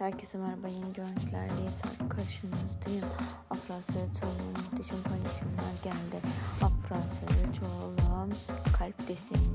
Herkese merhaba yeni görüntülerle sarı karşınızdayım. Afra Saraçoğlu'nun muhteşem paylaşımlar geldi. Afra Saraçoğlu kalp desenli